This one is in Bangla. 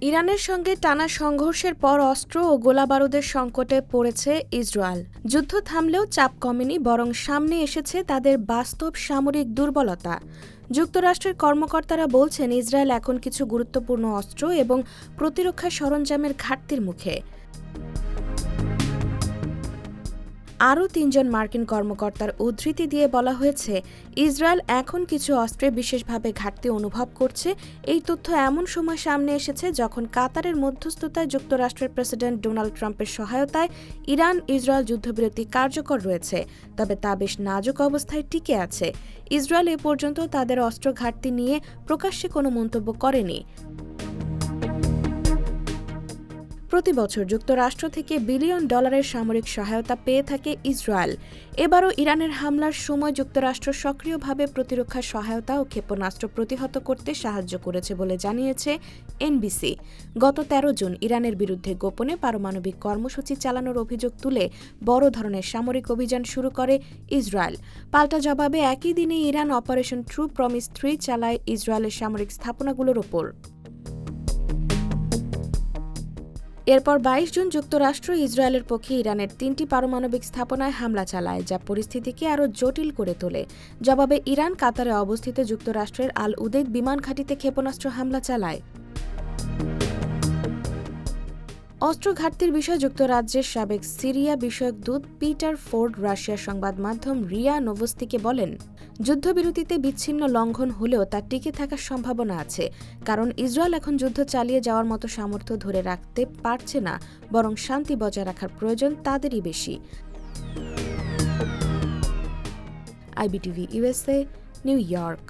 ইরানের সঙ্গে টানা সংঘর্ষের পর অস্ত্র ও গোলাবারুদের সংকটে পড়েছে ইসরায়েল। যুদ্ধ থামলেও চাপ কমেনি, বরং সামনে এসেছে তাদের বাস্তব সামরিক দুর্বলতা। যুক্তরাষ্ট্রের কর্মকর্তারা বলছেন, ইসরায়েল এখন কিছু গুরুত্বপূর্ণ অস্ত্র এবং প্রতিরক্ষা সরঞ্জামের ঘাটতির মুখে। আরও তিনজন মার্কিন কর্মকর্তার উদ্ধৃতি দিয়ে বলা হয়েছে, ইসরায়েল এখন কিছু অস্ত্রে বিশেষভাবে ঘাটতি অনুভব করছে। এই তথ্য এমন সময় সামনে এসেছে যখন কাতারের মধ্যস্থতায় যুক্তরাষ্ট্রের প্রেসিডেন্ট ডোনাল্ড ট্রাম্পের সহায়তায় ইরান ইসরায়েল যুদ্ধবিরতি কার্যকর রয়েছে, তবে তা বেশ নাজুক অবস্থায় টিকে আছে। ইসরায়েল এ পর্যন্ত তাদের অস্ত্র ঘাটতি নিয়ে প্রকাশ্যে কোনো মন্তব্য করেনি। প্রতি বছর যুক্তরাষ্ট্র থেকে বিলিয়ন ডলারের সামরিক সহায়তা পেয়ে থাকে ইসরায়েল। এবারও ইরানের হামলার সময় যুক্তরাষ্ট্র সক্রিয়ভাবে প্রতিরক্ষা সহায়তা ও ক্ষেপণাস্ত্র প্রতিহত করতে সাহায্য করেছে বলে জানিয়েছে এনবিসি। গত ১৩ জুন ইরানের বিরুদ্ধে গোপনে পারমাণবিক কর্মসূচি চালানোর অভিযোগ তুলে বড় ধরনের সামরিক অভিযান শুরু করে ইসরায়েল। পাল্টা জবাবে একই দিনে Iran operation true promise three চালায় ইসরায়েলের সামরিক স্থাপনাগুলোর ওপর। এরপর বাইশ জুন যুক্তরাষ্ট্র ইসরায়েলের পক্ষে ইরানের তিনটি পারমাণবিক স্থাপনায় হামলা চালায়, যা পরিস্থিতিকে আরও জটিল করে তোলে। জবাবে ইরান কাতারে অবস্থিত যুক্তরাষ্ট্রের আল উদেদ বিমান ঘাঁটিতে ক্ষেপণাস্ত্র হামলা চালায়। অস্ত্র ঘাটতির বিষয়ে যুক্তরাজ্যের সাবেক সিরিয়া বিষয়ক দূত পিটার ফোর্ড রাশিয়ার সংবাদ মাধ্যম রিয়া নোভস্তিকে বলেন, যুদ্ধবিরতিতে বিচ্ছিন্ন লঙ্ঘন হলেও তার টিকে থাকার সম্ভাবনা আছে, কারণ ইসরায়েল এখন যুদ্ধ চালিয়ে যাওয়ার মতো সামর্থ্য ধরে রাখতে পারছে না, বরং শান্তি বজায় রাখার প্রয়োজন তাদেরই বেশি। IBTV USA New York.